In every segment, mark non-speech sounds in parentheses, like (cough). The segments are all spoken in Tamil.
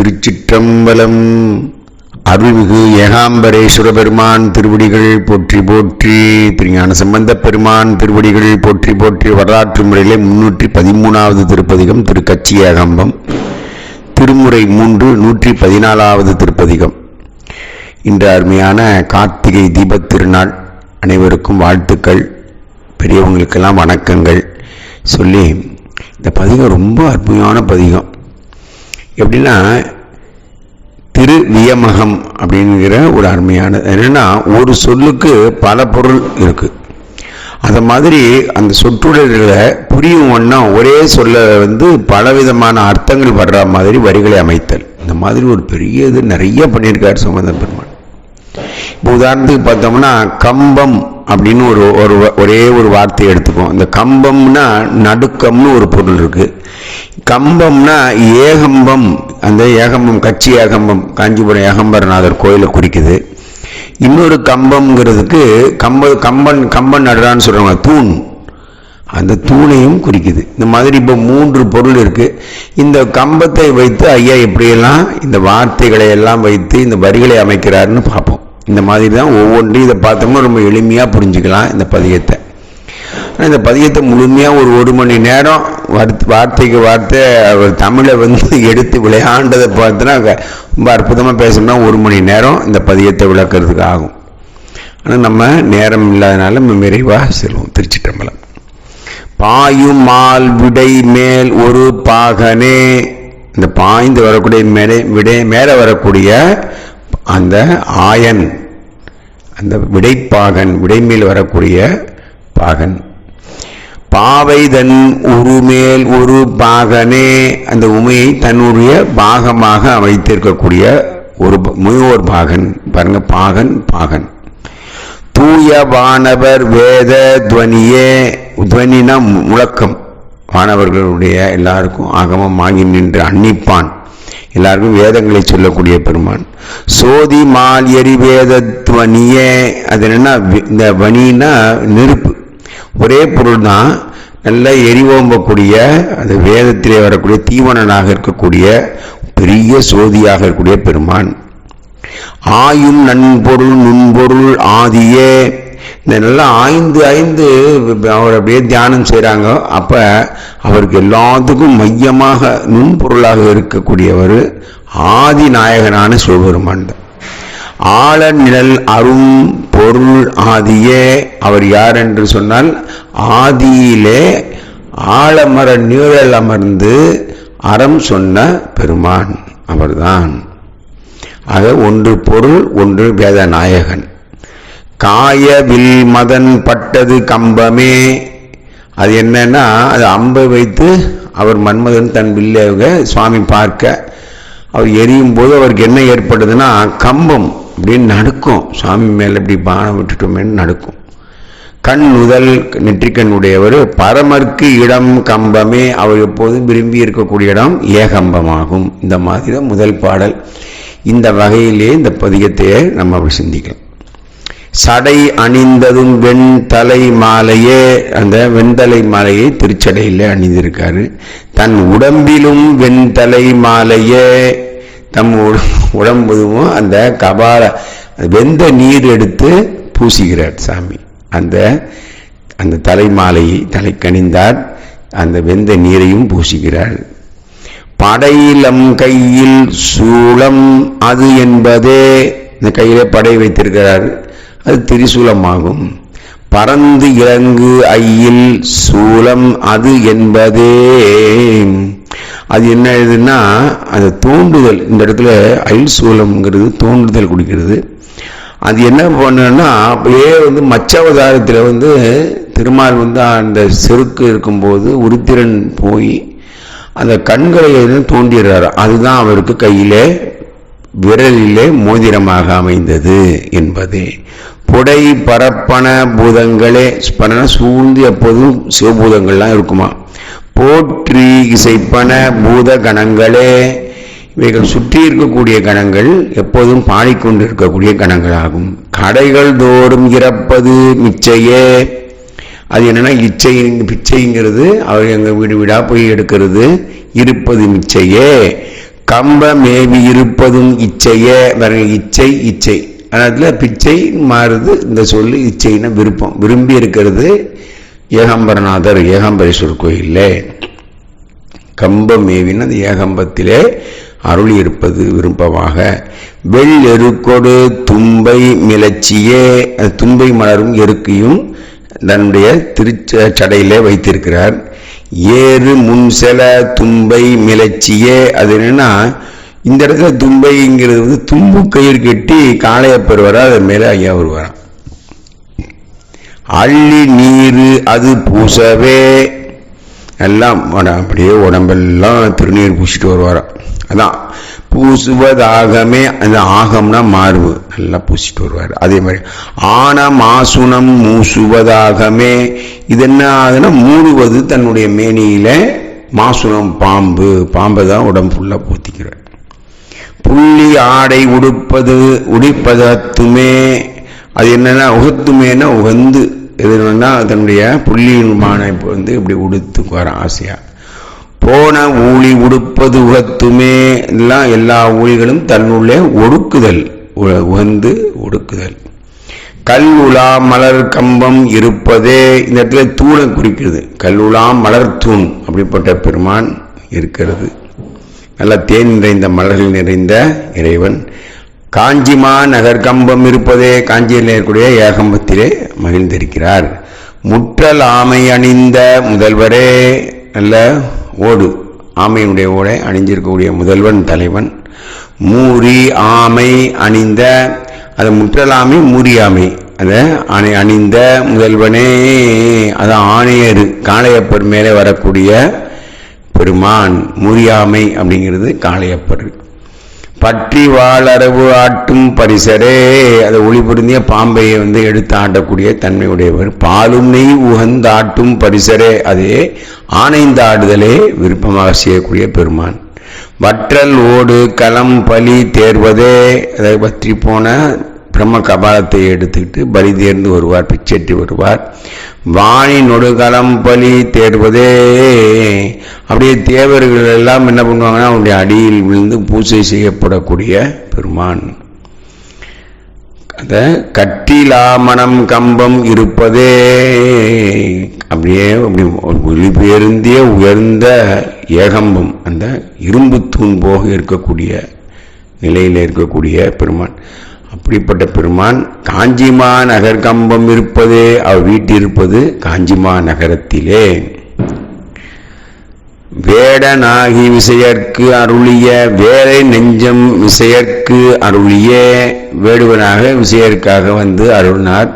திருச்சிற்றம்பலம். அருள்மிகு ஏகாம்பரேஸ்வர பெருமான் திருவடிகள் போற்றி போற்றி திருஞான சம்பந்த பெருமான் திருவடிகள் போற்றி போற்றி வரலாற்று முறையிலே முன்னூற்றி பதிமூணாவது திருப்பதிகம் திரு கச்சி திருமுறை மூன்று நூற்றி பதினாலாவது திருப்பதிகம். இன்று அருமையான கார்த்திகை தீபத் திருநாள். அனைவருக்கும் வாழ்த்துக்கள் பெரியவங்களுக்கெல்லாம் வணக்கங்கள். சொல்லி இந்த பதிகம் ரொம்ப அருமையான பதிகம். எப்படின்னா திரு வியமகம் அப்படிங்கிற ஒரு அருமையான என்னென்னா ஒரு சொல்லுக்கு பல பொருள் இருக்குது அந்த மாதிரி அந்த சொற்றொடர்களை புரியும் ஒன்றா ஒரே சொல்ல வந்து பலவிதமான அர்த்தங்கள் வர்ற மாதிரி வரிகளை அமைத்தல். இந்த மாதிரி ஒரு பெரிய இது நிறைய பண்ணியிருக்கார் சுமந்த பெருமான் இப்போ உதாரணத்துக்கு பார்த்தோம்னா கம்பம் அப்படின்னு ஒரு ஒரு ஒரே ஒரு வார்த்தையை எடுத்துப்போம். இந்த கம்பம்னா நடுக்கம்னு ஒரு பொருள் இருக்குது கம்பம்னா ஏகம்பம். அந்த ஏகம்பம் கட்சி ஏகம்பம் காஞ்சிபுரம் ஏகம்பரநாதர் கோயிலை குறிக்குது. இன்னொரு கம்பம்ங்கிறதுக்கு கம்ப கம்பன் கம்பன் நடுறான்னு சொல்கிறாங்க தூண். அந்த தூணையும் குறிக்குது. இந்த மாதிரி இப்போ மூன்று பொருள் இருக்குது இந்த கம்பத்தை வைத்து ஐயா எப்படியெல்லாம் இந்த வார்த்தைகளை எல்லாம் வைத்து இந்த வரிகளை அமைக்கிறாருன்னு பார்ப்போம். இந்த மாதிரி தான் ஒவ்வொன்றையும் இதை பார்த்தோம்னா ரொம்ப எளிமையாக புரிஞ்சுக்கலாம் இந்த பதியத்தை இந்த பதியத்தை முழுமையாக ஒரு ஒரு மணி நேரம் வார்த்தைக்கு வார்த்தை அவர் தமிழை வந்து (laughs) எடுத்து விளையாண்டதை பார்த்தோன்னா ரொம்ப அற்புதமாக பேசணும்னா ஒரு மணி நேரம் இந்த பதியத்தை விளக்குறதுக்கு ஆகும். ஆனால் நம்ம நேரம் இல்லாதனால நம்ம விரைவாக செல்வோம். திருச்சிட்டம்பலம் பாயும் மால் விடை மேல் ஒரு பாகனே. இந்த பாய்ந்து வரக்கூடிய மேலே விடை மேலே வரக்கூடிய அந்த ஆயன் அந்த விடைப்பாகன் விடைமேல் வரக்கூடிய பாகன். பாவை தன் உருமேல் ஒரு பாகனே அந்த உமையை தன்னுடைய பாகமாக அமைத்திருக்கக்கூடிய ஒரு முயோர் பாகன் பாருங்க பாகன் பாகன். தூய வானவர் வேத துவனியே துவனினா முழக்கம். வானவர்களுடைய எல்லாருக்கும் ஆகமம் ஆகி நின்று அன்னிப்பான். எல்லாருக்கும் வேதங்களை சொல்லக்கூடிய பெருமான். சோதி மால் எரி வேத துவனியே அது என்னன்னா இந்த வனின்னா நெருப்பு. ஒரே பொருள் தான் நல்ல எரிவோம்பக்கூடிய அந்த வேதத்திலே வரக்கூடிய தீவனனாக இருக்கக்கூடிய பெரிய சோதியாக இருக்கக்கூடிய பெருமான். ஆயும் நன்பொருள் நுண்பொருள் ஆதியே. இந்த நல்லா ஆய்ந்து ஐந்து அவர் அப்படியே தியானம் செய்கிறாங்க அப்போ அவருக்கு எல்லாத்துக்கும் மையமாக நுண்பொருளாக இருக்கக்கூடியவர் ஆதி நாயகனான சிவபெருமான். ஆழ நிழல் அரும் பொருள் ஆதியே அவர் யார் என்று சொன்னால் ஆதியிலே ஆழமர நிழல் அமர்ந்து அறம் சொன்ன பெருமான் அவர்தான். ஆக ஒன்று பொருள் ஒன்று வேதநாயகன். காயவில் காய வில் மதன் பட்டது கம்பமே. அது என்னன்னா அது அம்பை வைத்து அவர் மன்மதன் தன் வில்லையாக சுவாமி பார்க்க அவர் எரியும் போது அவருக்கு என்ன ஏற்படுதுன்னா கம்பம். அப்படின்னு நடுக்கும். சாமி மேலே இப்படி பானம் விட்டுட்டோமேன்னு நடுக்கும். கண் முதல் நெற்றிக்கண் உடையவர் பரமர்க்கு இடம் கம்பமே அவர் எப்போதும் விரும்பி இருக்கக்கூடிய இடம் ஏகம்பமாகும். இந்த மாதிரி தான் முதல் பாடல். இந்த வகையிலே இந்த பதிகத்தையே நம்ம அப்படி சிந்திக்கலாம். சடை அணிந்ததும் வெண் தலை மாலையே அந்த வெண்தலை மாலையை திருச்சடையில் அணிந்திருக்காரு. தன் உடம்பிலும் வெண்தலை மாலையே தம் உடம்புதும் அந்த கபால வெந்த நீர் எடுத்து பூசுகிறார் சாமி. அந்த அந்த தலை மாலையை தலை கணிந்தார் அந்த வெந்த நீரையும் பூசுகிறார். படையிலம் கையில் சூளம் அது என்பதே இந்த கையிலே படை வைத்திருக்கிறார். அது திரிசூலமாகும். பறந்து இறங்கு ஐயில் சூலம் அது என்பதே. அது என்ன இதுன்னா அந்த தூண்டுதல் இந்த இடத்துல அயில் சூலம்ங்கிறது தூண்டுதல் குடிக்கிறது. அது என்ன பண்ணுன்னா அப்படியே வந்து மச்சாவதாரத்தில் வந்து திருமால் வந்து அந்த செருக்கு இருக்கும்போது உருத்திரன் போய் அந்த கண்களை தோன்றிடுறாரு அதுதான் அவருக்கு கையிலே விரலிலே மோதிரமாக அமைந்தது என்பதே. புடை பரப்பன பூதங்களே பரன சூழ்ந்து எப்போதும் சிவபூதங்கள்லாம் இருக்குமா? போற்றி இசைப்பன பூத கணங்களே இவைகள் சுற்றி இருக்கக்கூடிய கணங்கள் எப்போதும் பாடிக்கொண்டு இருக்கக்கூடிய கணங்களாகும். கடைகள் தோறும் இறப்பது மிச்சையே. அது என்னன்னா இச்சை பிச்சைங்கிறது அவர் எங்கள் வீடு வீடாக போய் எடுக்கிறது இருப்பது மிச்சையே. கம்ப மேவி இருப்பதும் இச்சையே. வேற இச்சை இச்சை. அதில் பிச்சை மாறுது இந்த சொல்லு இச்சைன்னா விருப்பம். விரும்பி இருக்கிறது ஏகாம்பரநாதர் ஏகாம்பரேஸ்வர் கோயிலே கம்பம் ஏவின் அந்த ஏகம்பத்திலே அருள் இருப்பது விருப்பமாக வெள் எருக்கொடு தும்பை மிளச்சியே தும்பை மலரும் எருக்கையும் தன்னுடைய திருச்ச சடையிலே வைத்திருக்கிறார். ஏறு முன் செல தும்பை மிளச்சியே அது என்னன்னா இந்த இடத்துல தும்பைங்கிறது வந்து தும்பு கயிறு கட்டி காளையப்பர் வர அது மேலே ஐயா வருவாராம் அள்ளி நீர் அது பூசவே. எல்லாம் அப்படியே உடம்பெல்லாம் திருநீர் பூசிட்டு வருவாராம் அதான் பூசுவதாகமே அந்த ஆகம்னா மாறுவு நல்லா பூசிட்டு வருவார். அதே மாதிரி ஆன மாசுனம் மூசுவதாகமே. இது என்ன ஆகுதுன்னா மூடுவது தன்னுடைய மேனியில மாசுனம் பாம்பு. பாம்பை தான் உடம்பு ஃபுல்லாக பூத்திக்கிறார் புள்ளி ஆடை உடுப்பது உடிப்பதத்துமே. அது என்னன்னா உகத்துமேனா உகந்து. எது என்னன்னா தன்னுடைய புள்ளியுமான வந்து இப்படி உடுத்து வர ஆசையாக போன ஊழி உடுப்பது உகத்துமே எல்லாம் எல்லா ஊழிகளும் தன்னுள்ளே ஒடுக்குதல். உ- உகந்து ஒடுக்குதல். கல் உலா மலர் கம்பம் இருப்பதே இந்த இடத்துல தூணை குறிக்கிறது. கல் உலா மலர் தூண் அப்படிப்பட்ட பெருமான் இருக்கிறது. நல்ல தேன் நிறைந்த மலர்கள் நிறைந்த இறைவன். காஞ்சிமா நகர் கம்பம் இருப்பதே காஞ்சியில் இருக்கக்கூடிய ஏகம்பத்திலே மகிழ்ந்திருக்கிறார். முற்றல் ஆமை அணிந்த முதல்வரே நல்ல ஓடு. ஆமையினுடைய ஓடை அணிஞ்சிருக்கக்கூடிய முதல்வன் தலைவன். மூரி ஆமை அணிந்த அது முற்றலாமை மூரி ஆமை. அதை அணி அணிந்த முதல்வனே அது ஆணையர். காளையப்பர் மேலே வரக்கூடிய பெருமான். மூரியாமை அப்படிங்கிறது காளையப்பர். பற்றி வாழறவு ஆட்டும் பரிசரே. அதை ஒளி பொருந்திய பாம்பையை வந்து எடுத்து ஆட்டக்கூடிய தன்மையுடையவர். பாலும் நெய் உகந்தாட்டும் பரிசரே. அதே ஆணைந்தாடுதலே விருப்பமாக செய்யக்கூடிய பெருமான். வற்றல் ஓடு களம் பலி தேர்வதே. அதை பற்றி போன பிரம்ம கபாலத்தை எடுத்துக்கிட்டு பலி தேர்ந்து வருவார் பிச்செட்டி வருவார். வாணி நொடுகலம் பலி தேர்வதே. அப்படியே தேவர்கள் எல்லாம் என்ன பண்ணுவாங்கன்னா அவனுடைய அடியில் விழுந்து பூஜை செய்யப்படக்கூடிய பெருமான். அந்த கட்டிலாமணம் கம்பம் இருப்பதே. அப்படியே அப்படி ஒளிபெயர்ந்திய உயர்ந்த ஏகம்பம் அந்த இரும்பு தூண் போக இருக்கக்கூடிய நிலையில் இருக்கக்கூடிய பெருமான். இப்படிப்பட்ட பெருமான் காஞ்சிமா நகர் கம்பம் இருப்பதே அவர் வீட்டிருப்பது காஞ்சிமா நகரத்திலே. வேடனாகி விசையர்க்கு அருளிய வேலை நெஞ்சம் விசையர்க்கு அருளிய வேடுவனாக விசையர்க்காக வந்து அருளினார்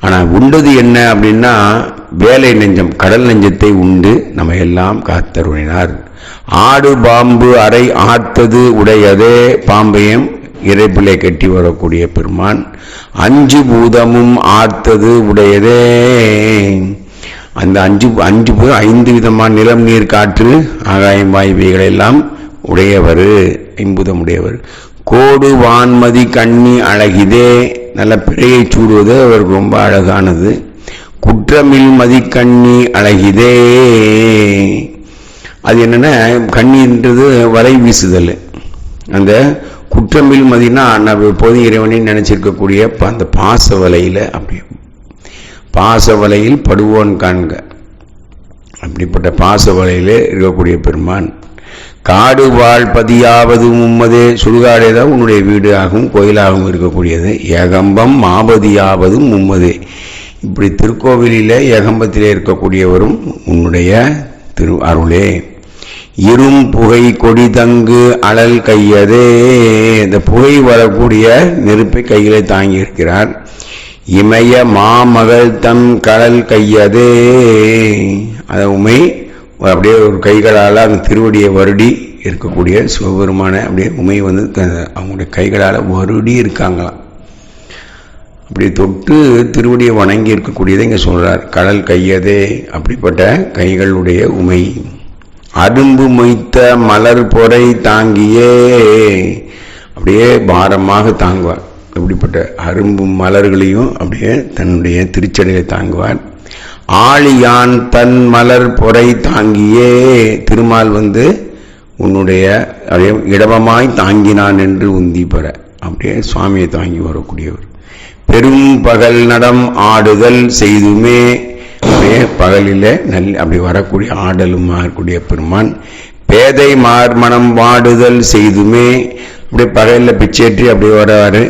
ஆனால் உண்டது என்ன அப்படின்னா வேலை நெஞ்சம் கடல் நெஞ்சத்தை உண்டு நம்ம எல்லாம் காத்தருளினார். ஆடு பாம்பு அறை ஆத்தது உடையதே பாம்பையும் இறைப்பிலை கட்டி வரக்கூடிய பெருமான் அஞ்சு பூதமும் ஆர்த்தது உடையதே. அந்த அஞ்சு அஞ்சு பூதம் ஐந்து விதமான நிலம் நீர் காற்று ஆகாயம் வாயுவைகள் எல்லாம் உடையவர் ஐம்பூதம் உடையவர். கோடு வான்மதி கண்ணி அழகிதே. நல்ல பிறையை சூடுவது அவருக்கு ரொம்ப அழகானது. குற்றமில் மதிக்கண்ணி அழகிதே. அது என்னன்னா கண்ணின்றது வலை வீசுதல். அந்த குற்றமில் மதினா நம்ம எப்போதும் இறைவனை நினைச்சிருக்கக்கூடிய ப- அந்த பாச வலையில் அப்படி பாச வலையில் படுவோன் காண்க. அப்படிப்பட்ட பாச வலையில் இருக்கக்கூடிய பெருமான் காடு வாழ் பதியாவது உம்மதே சுடுகாடே தான் உன்னுடைய வீடு ஆகும் கோயிலாகவும் இருக்கக்கூடியது. ஏகம்பம் மாபதியாவதும் உம்மது. இப்படி திருக்கோவிலில் ஏகம்பத்திலே இருக்கக்கூடியவரும் உன்னுடைய திரு அருளே. இரும் புகை கொடி தங்கு அழல் கையதே. இந்த புகை வரக்கூடிய நெருப்பை கையிலே தாங்கி இருக்கிறார். இமய மாமகள் தம் கடல் கையதே. அதை உமை அப்படியே ஒரு கைகளால் அந்த திருவடியை வருடி இருக்கக்கூடிய சிவபெருமான அப்படியே உமை வந்து த- அவங்களுடைய கைகளால் வருடி இருக்காங்களாம். அப்படி தொட்டு திருவடியை வணங்கி இருக்கக்கூடியதை இங்கே சொல்கிறார் கடல் கையதே. அப்படிப்பட்ட கைகளுடைய உமை. அரும்பு மொய்த்த மலர் பொறை தாங்கியே. அப்படியே பாரமாக தாங்குவார். இப்படிப்பட்ட அரும்பு மலர்களையும் அப்படியே தன்னுடைய திருச்சடையை தாங்குவார். ஆழியான் தன் மலர் பொறை தாங்கியே. திருமால் வந்து உன்னுடைய அதே இடவமாய் தாங்கினான் என்று உந்தி பெற. அப்படியே சுவாமியை தாங்கி வரக்கூடியவர். பெரும் பகல் நடம் ஆடுதல் செய்துமே. அப்படியே பகலிலே நல் அப்படி வரக்கூடிய ஆடலும் மாறக்கூடிய பெருமான் பேதை மார்மணம் வாடுதல் செய்துமே அப்படியே பகலில் பிச்சேற்றி அப்படியே வராரு.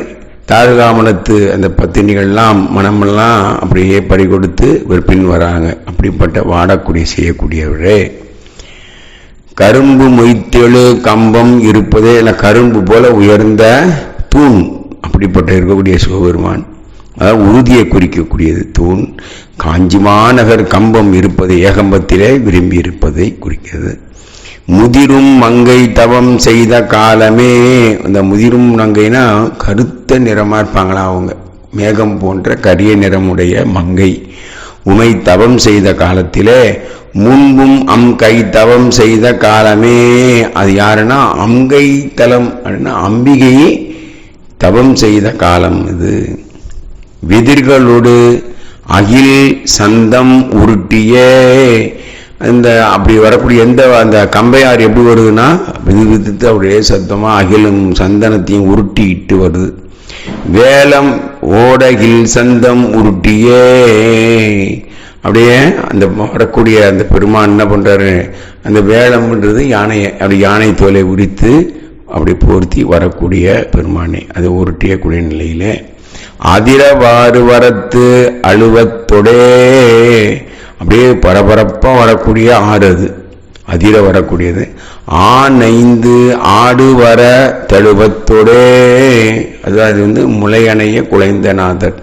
தாரகாமணத்து அந்த பத்தினிகள்லாம் மனமெல்லாம் அப்படியே பறி கொடுத்து இவர் பின் வராங்க. அப்படிப்பட்ட வாடக்கூடிய செய்யக்கூடியவரே. கரும்பு மொய்த்தெழு கம்பம் இருப்பதே இல்லை கரும்பு போல உயர்ந்த தூண் அப்படிப்பட்ட இருக்கக்கூடிய சிவபெருமான். அதாவது உறுதியை குறிக்கக்கூடியது. தூண் காஞ்சி மாநகர் கம்பம் இருப்பது ஏகம்பத்திலே விரும்பி இருப்பதை குறிக்கிறது. முதிரும் மங்கை தவம் செய்த காலமே அந்த முதிரும் மங்கைனா கருத்த நிறமா இருப்பாங்களா அவங்க. மேகம் போன்ற கரிய நிறமுடைய மங்கை. உமை தவம் செய்த காலத்திலே முன்பும் அம் கை தவம் செய்த காலமே. அது யாருன்னா அங்கை தலம் அப்படின்னா அம்பிகையை தவம் செய்த காலம் இது. விதிர்களோடு அகில் சந்தம் உருட்டிய. இந்த அப்படி வரக்கூடிய எந்த அந்த கம்பையார் எப்படி வருதுன்னா விது விதித்து அப்படியே சத்தமாக அகிலும் சந்தனத்தையும் உருட்டிட்டு வருது. வேலம் ஓடகில் சந்தம் உருட்டியே. அப்படியே அந்த வரக்கூடிய அந்த பெருமான் என்ன பண்ணுறாரு அந்த வேலம்ன்றது யானையை அப்படி யானை தோலை உரித்து அப்படி போர்த்தி வரக்கூடிய பெருமானே அது உருட்டியக்கூடிய நிலையிலே அதிரவாறு வரத்து அழுவத்தொடே. அப்படியே பரபரப்பாக வரக்கூடிய ஆறு அது. அதிர வரக்கூடியது. ஆனைந்து ஆடு வர தழுவத்தொடே அதாவது வந்து முளையணைய குலைந்தநாதர்.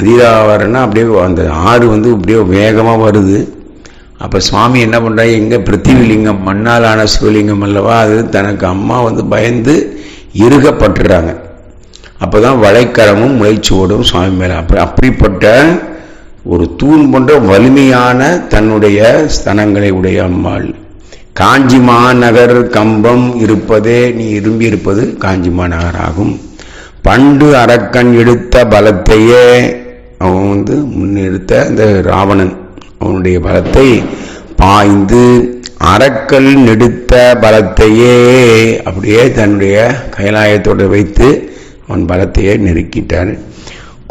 அதிராவரன்னா அப்படியே அந்த ஆறு வந்து அப்படியே வேகமாக வருது. அப்போ சுவாமி என்ன பண்ணுறா எங்கே பிருத்திவிலிங்கம் மண்ணாலான சிவலிங்கம் அல்லவா? அது தனக்கு அம்மா வந்து பயந்து இருகப்பட்டுறாங்க. அப்போ தான் வளைக்கரமும் முளைச்சுவோடும் சுவாமி மேலே. அப்படி அப்படிப்பட்ட ஒரு தூண் போன்ற வலிமையான தன்னுடைய ஸ்தனங்களை உடைய அம்மாள். காஞ்சி மாநகர் கம்பம் இருப்பதே நீ விரும்பி இருப்பது காஞ்சி மாநகர் ஆகும். பண்டு அரக்கன் எடுத்த பலத்தையே அவன் வந்து முன்னெடுத்த இந்த ராவணன் அவனுடைய பலத்தை பாய்ந்து அரக்கல் நெடுத்த பலத்தையே அப்படியே தன்னுடைய கைலாயத்தோடு வைத்து அவன் பலத்தையே நெருக்கிட்டான்.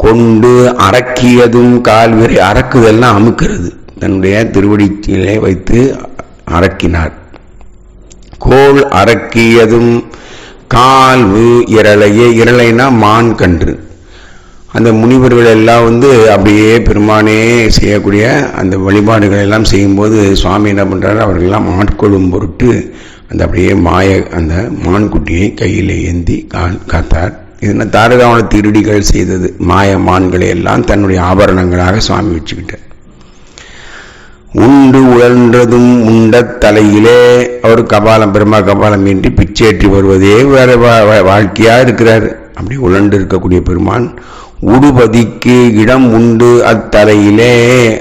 கொண்டு அரக்கியதும் கால்விரை அரக்குதெல்லாம் அமுக்கிறது. தன்னுடைய திருவடிச்சிலே வைத்து அரக்கினார் கோல் அரக்கியதும் கால்வு இரளையே இரளைனா மான் கன்று. அந்த முனிவர்கள் எல்லாம் வந்து அப்படியே பெருமானே செய்யக்கூடிய அந்த வழிபாடுகள் எல்லாம் செய்யும்போது சுவாமி என்ன பண்ணுறாரு அவர்களெல்லாம் ஆட்கொள்ளும் பொருட்டு அந்த அப்படியே மாய அந்த மான்குட்டியை கையில் ஏந்தி காத்தார். இது தாரகாவன திருடிகள் செய்தது. மாய மான்களை எல்லாம் தன்னுடைய ஆபரணங்களாக சுவாமி வச்சுக்கிட்டார். உண்டு உழன்றதும் உண்ட தலையிலே அவர் கபாலம் பெருமா கபாலம் இன்றி பிச்சேற்றி வருவதே வேற வாழ்க்கையா இருக்கிறார். அப்படி உழண்டு இருக்கக்கூடிய பெருமான் உடுபதிக்கு இடம் உண்டு அத்தலையிலே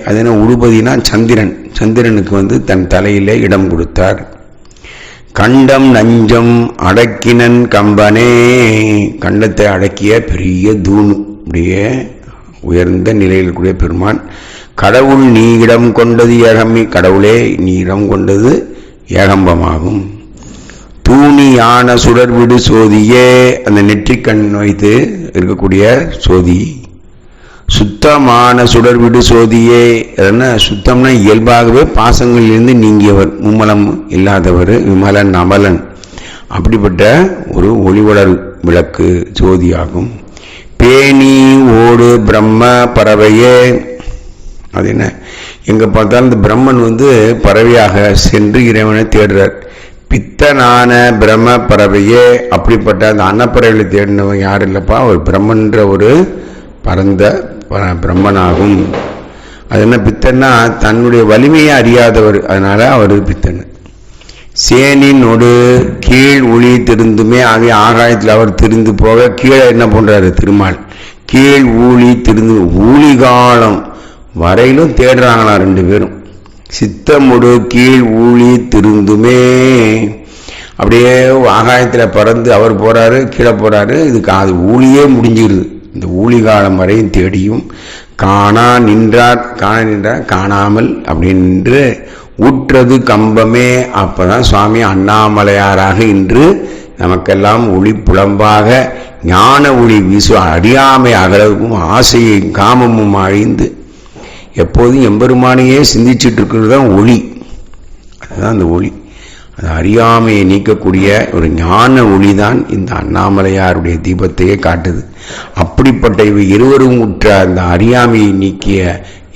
அது என்ன உடுபதினா சந்திரன். சந்திரனுக்கு வந்து தன் தலையிலே இடம் கொடுத்தார். கண்டம் நஞ்சம் அடக்கினன் கம்பனே. கண்டத்தை அடக்கிய பெரிய தூணு. அப்படியே உயர்ந்த நிலையில் கூடிய பெருமான் கடவுள் நீ இடம் கொண்டது ஏகமி கடவுளே நீ இடம் கொண்டது ஏகம்பமாகும். தூணி யான சுடர்விடு சோதியே. அந்த நெற்றிக்கண் வைத்து இருக்கக்கூடிய சோதி சுத்தமான சுடர்விடு சோதியே. என்ன? சுத்தம்னா இயல்பாகவே பாசங்களிலிருந்து நீங்கியவர் மும்மலம் இல்லாதவர் விமலன் அமலன். அப்படிப்பட்ட ஒரு ஒளிவளர் விளக்கு ஜோதியாகும். பேணி ஓடு பிரம்ம பறவையே. அது என்ன? எங்கே பார்த்தாலும் இந்த பிரம்மன் வந்து பறவையாக சென்று இறைவனை தேடுறார். பித்தனான பிரம்ம பறவையே. அப்படிப்பட்ட அந்த அன்னப்பறவைகளை தேடினவன் யார் இல்லைப்பா? ஒரு பிரம்மன்ற ஒரு பரந்த பிரம்மனாகும். அது என்ன பித்தன்னா தன்னுடைய வலிமையை அறியாதவர் அதனால அவர் பித்தன். சேனினோடு கீழ் ஒளி திருந்துமே ஆகிய ஆகாயத்தில் அவர் திரிந்து போக கீழே என்ன பண்றாரு திருமால். கீழ் ஊழி திருந்து ஊழி காலம் வரையிலும் தேடுறாங்களா ரெண்டு பேரும். சித்தமுடு கீழ் ஊழி திருந்துமே. அப்படியே ஆகாயத்தில் பறந்து அவர் போறாரு கீழே போறாரு இதுக்கு அது ஊழியே முடிஞ்சிருது. இந்த ஊழிகாலம் வரையும் தேடியும் காணா நின்றார் காண நின்றார் காணாமல் அப்படின்னு ஊற்றது கம்பமே. அப்பதான் சுவாமி அண்ணாமலையாராக இன்று நமக்கெல்லாம் ஒளி புலம்பாக ஞான ஒளி வீசு அறியாமை அகலவும் ஆசையும் காமமும் அழிந்து எப்போதும் எம்பெருமானையே சிந்திச்சுட்டு இருக்கிறது தான் ஒளி. அதுதான் அந்த ஒளி. அந்த அறியாமையை நீக்கக்கூடிய ஒரு ஞான ஒளி தான் இந்த அண்ணாமலையாருடைய தீபத்தையே காட்டுது. அப்படிப்பட்ட இவ இருவரும் உற்ற அந்த அறியாமையை நீக்கிய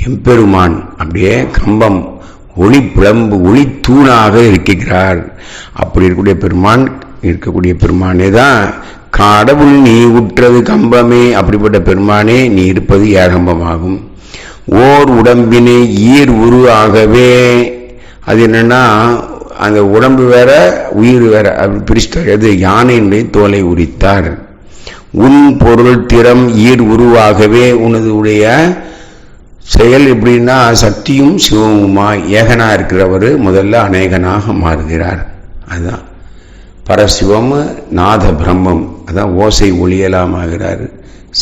எம்பெருமான் அப்படியே கம்பம் ஒளி புலம்பு ஒளி தூணாக இருக்கிறார் அப்படி இருக்கக்கூடிய பெருமான் இருக்கக்கூடிய பெருமானே தான் கடவுள் நீ உற்றது கம்பமே அப்படிப்பட்ட பெருமானே நீ இருப்பது ஏகம்பமாகும். ஓர் உடம்பினை ஈர் உரு ஆகவே அது என்னன்னா அந்த உடம்பு வேற உயிர் வேற. அப்படி பிரிச்சுட்டார். எது யானையினுடைய தோலை உரித்தார். உன் பொருள் திறம் ஈர் உருவாகவே உனது உடைய செயல் எப்படின்னா சக்தியும் சிவமுமாய் ஏகனா இருக்கிறவர் முதல்ல அநேகனாக மாறுகிறார். அதுதான் பரசிவம் நாத பிரம்மம் அதான் ஓசை ஒளியலாமாகிறார்.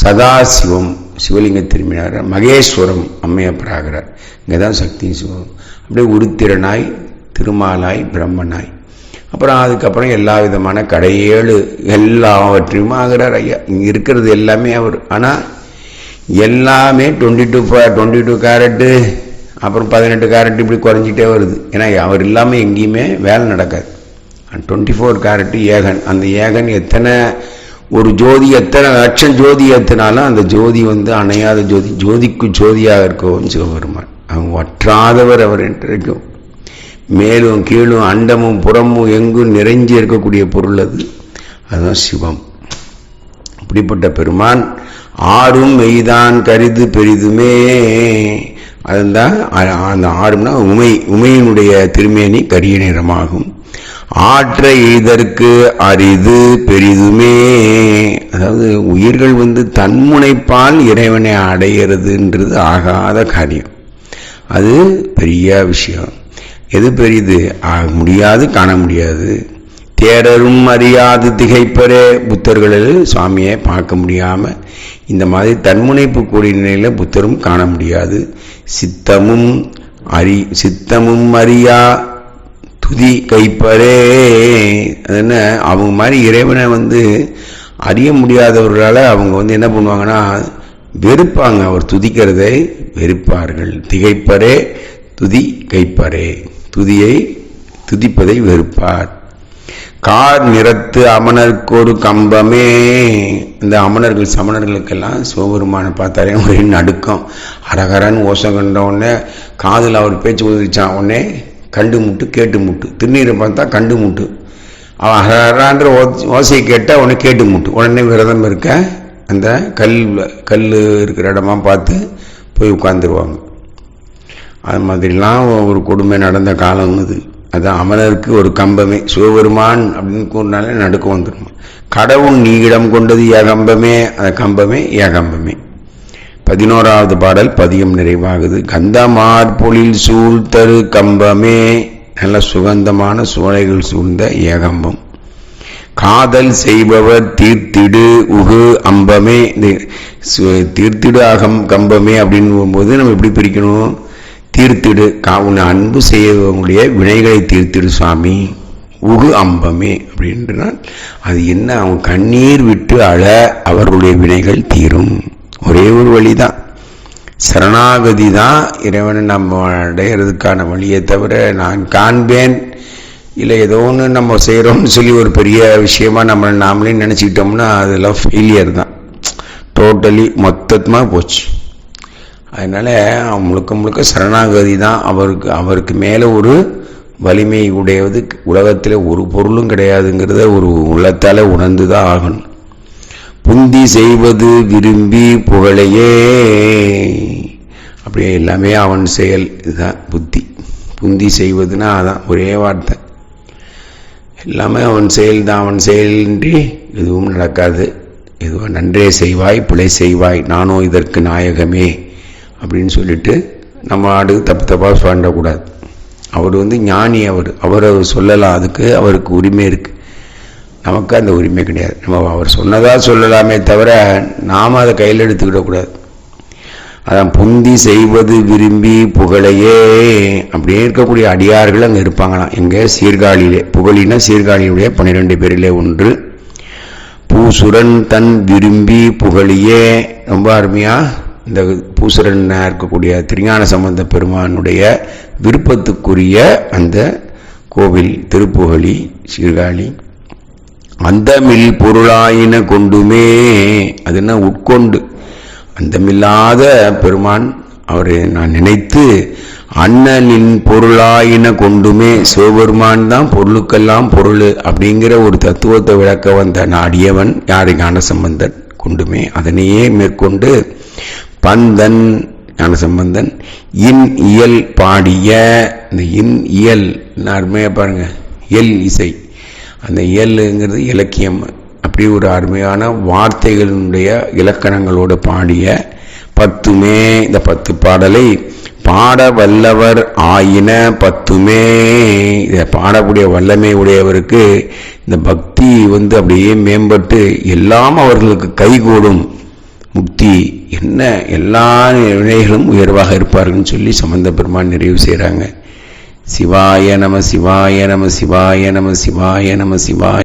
சதாசிவம் சிவலிங்க திரும்பினார். மகேஸ்வரம் அம்மையப்பராகிறார். இங்கே தான் சக்தியும் சிவம் அப்படியே உருத்திரனாய் திருமாலாய் பிரம்மனாய். அப்புறம் அதுக்கப்புறம் எல்லா விதமான கடையேழு எல்லாவற்றையும் ஆகிறார் ஐயா. இங்கே இருக்கிறது எல்லாமே அவர். ஆனால் எல்லாமே twenty two twenty two carat அப்புறம் பதினெட்டு கேரட் இப்படி குறைஞ்சிட்டே வருது. ஏன்னா அவர் இல்லாமல் எங்கேயுமே வேலை நடக்காது. டுவெண்ட்டி ஃபோர் கேரட்டு ஏகன். அந்த ஏகன் எத்தனை ஒரு ஜோதி எத்தனை லட்சம் ஜோதி ஏற்றினாலும் அந்த ஜோதி வந்து அணையாத ஜோதி ஜோதிக்கு ஜோதியாக இருக்கவும் சிவபெருமான். அவங்க வற்றாதவர் அவர் என்றைக்கும் மேலும் கீழும் அண்டமும் புறமும் எங்கும் நிறைஞ்சி இருக்கக்கூடிய பொருள் அது. அதுதான் சிவம். இப்படிப்பட்ட பெருமான் ஆறும் மெய்தான் கரிது பெரிதுமே. அதுதான் அந்த ஆறும்னா உமை உமையினுடைய திருமேனி கரிய நிறமாகும். ஆற்ற எய்தற்கு அரிது பெரிதுமே. அதாவது உயிர்கள் வந்து தன்முனைப்பால் இறைவனை அடையிறதுன்றது ஆகாத காரியம். அது பெரிய விஷயம். எது பெரியது ஆக முடியாது காண முடியாது. தேரரும் அறியாது திகைப்பரே. புத்தர்களில் சுவாமியை பார்க்க முடியாமல் இந்த மாதிரி தன்முனைப்பு கூடிய நிலையில் புத்தரும் காண முடியாது. சித்தமும் அறி சித்தமும் அறியா துதி கைப்பரே. அது என்ன? அவங்க மாதிரி இறைவனை வந்து அறிய முடியாதவர்களால் அவங்க வந்து என்ன பண்ணுவாங்கன்னா வெறுப்பாங்க. அவர் துதிக்கிறதை வெறுப்பார்கள். திகைப்பரே துதி கைப்பரே. துதியை துதிப்பதை வெறுப்பார். கார் நிறத்து அமனருக்கு கம்பமே. இந்த அமனர்கள் சமணர்களுக்கெல்லாம் சிவபெருமானை பார்த்தாலே ஒரே நடுக்கம். அரகரன்னு ஓசை கண்ட உடனே காதில் அவர் பேச்சு உதவிச்சான் உடனே கண்டு முட்டு கேட்டு முட்டு. திருநீரை பார்த்தா கண்டு முட்டு. அவன் அரகரான்ற ஓசையை கேட்டால் உடனே கேட்டு முட்டு. உடனே விரதம் இருக்க அந்த கல் கல் இருக்கிற இடமா பார்த்து போய் உட்காந்துருவாங்க அது மாதிரிலாம் ஒரு கொடுமை நடந்த காலம் இது அது அமலருக்கு ஒரு கம்பமே சிவபெருமான் அப்படின்னு கூறினாலே நடுக்க வந்துடும் கடவுள் நீ இடம் கொண்டது ஏகம்பமே அந்த கம்பமே ஏகம்பமே. பதினோராவது பாடல் பதியம் நிறைவாகுது. கந்தமார் பொழில் சூழ்த்தரு கம்பமே நல்ல சுகந்தமான சோலைகள் சூழ்ந்த ஏகம்பம். காதல் செய்பவர் தீர்த்திடு உகு அம்பமே தீர்த்திடு அகம் கம்பமே அப்படின்னு போது நம்ம எப்படி பிரிக்கணும்? தீர்த்திடு. உன்னை அன்பு செய்யவங்களுடைய வினைகளை தீர்த்திடு சுவாமி. உகு அம்பமே அப்படின்றால் அது என்ன? அவங்க கண்ணீர் விட்டு அழ அவர்களுடைய வினைகள் தீரும். ஒரே ஒரு வழிதான். சரணாகதி தான் இறைவனை நம்ம அடையிறதுக்கான வழியை தவிர நான் காண்பேன். இல்லை ஏதோ ஒன்று நம்ம செய்கிறோம்னு சொல்லி ஒரு பெரிய விஷயமா நம்மளை நாமளே நினச்சிக்கிட்டோம்னா அதெல்லாம் ஃபெயிலியர் தான். டோட்டலி மொத்தமாக போச்சு. அதனால் முழுக்க முழுக்க சரணாகதி தான் அவருக்கு அவருக்கு மேலே ஒரு வலிமை உடையது. உலகத்தில் ஒரு பொருளும் கிடையாதுங்கிறத ஒரு உள்ளத்தால் உணர்ந்து தான் ஆகணும். புந்தி செய்வது விரும்பி புகழையே. அப்படியே எல்லாமே அவன் செயல். இதுதான் புத்தி. புந்தி செய்வதுன்னா அதான் ஒரே வார்த்தை. எல்லாமே அவன் செயல் தான் அவன் செயலின்றி எதுவும் நடக்காது. எதுவும் நன்றே செய்வாய் பிழை செய்வாய். நானோ இதற்கு நாயகமே. அப்படின்னு சொல்லிட்டு நம்ம ஆடு தப்பு தப்பாக சொல்லக்கூடாது அவர் வந்து ஞானி அவர். அவரை சொல்லலாம். அதுக்கு அவருக்கு உரிமை இருக்குது நமக்கு அந்த உரிமை கிடையாது. நம்ம அவர் சொன்னதாக சொல்லலாமே தவிர நாம் அதை கையில் எடுத்துக்கிடக்கூடாது அதான் புந்தி செய்வது விரும்பி புகழையே அப்படியே இருக்கக்கூடிய அடியார்கள் அங்கே இருப்பாங்களாம். எங்கே? சீர்காழியிலே. புகழினா சீர்காழியுடைய பன்னிரெண்டு பேரிலே ஒன்று. பூசுரன் தன் விரும்பி புகழியே. ரொம்ப அருமையாக இந்த பூசரனாக இருக்கக்கூடிய திருஞான சம்பந்த பெருமானுடைய விருப்பத்துக்குரிய அந்த கோவில் திருப்புகழி சீர்காழி. அந்த மில் பொருளாயின கொண்டுமே அது என்ன உட்கொண்டு. அந்தமில்லாத பெருமான் அவரை நான் நினைத்து அண்ணனின் பொருளாயின கொண்டுமே சிவபெருமான் தான் பொருளுக்கெல்லாம் பொருள் அப்படிங்கிற ஒரு தத்துவத்தை விளக்க வந்த நாடியவன் யாரு ஞானசம்பந்தன் கொண்டுமே அதனையே மேற்கொண்டு பந்தன் ஞானசம்பந்தன் இன் இயல் பாடிய இந்த இன் இயல் அருமையாக பாருங்க இயல் இசை. அந்த இயல்ங்கிறது இலக்கியம். அப்படி ஒரு அருமையான வார்த்தைகளினுடைய இலக்கணங்களோடு பாடிய பத்துமே இந்த பத்து பாடலை பாட வல்லவர் ஆயின பத்துமே. இதை பாடக்கூடிய வல்லமை உடையவருக்கு இந்த பக்தி வந்து அப்படியே மேம்பட்டு எல்லாம் அவர்களுக்கு கைகூடும் முக்தி. என்ன எல்லா வினைகளும் உயர்வாக இருப்பார்கள்னு சொல்லி சம்பந்த பெருமான் நிறைவு செய்கிறாங்க சிவாய நம சிவாய நம சிவாய நம சிவாய நம சிவாய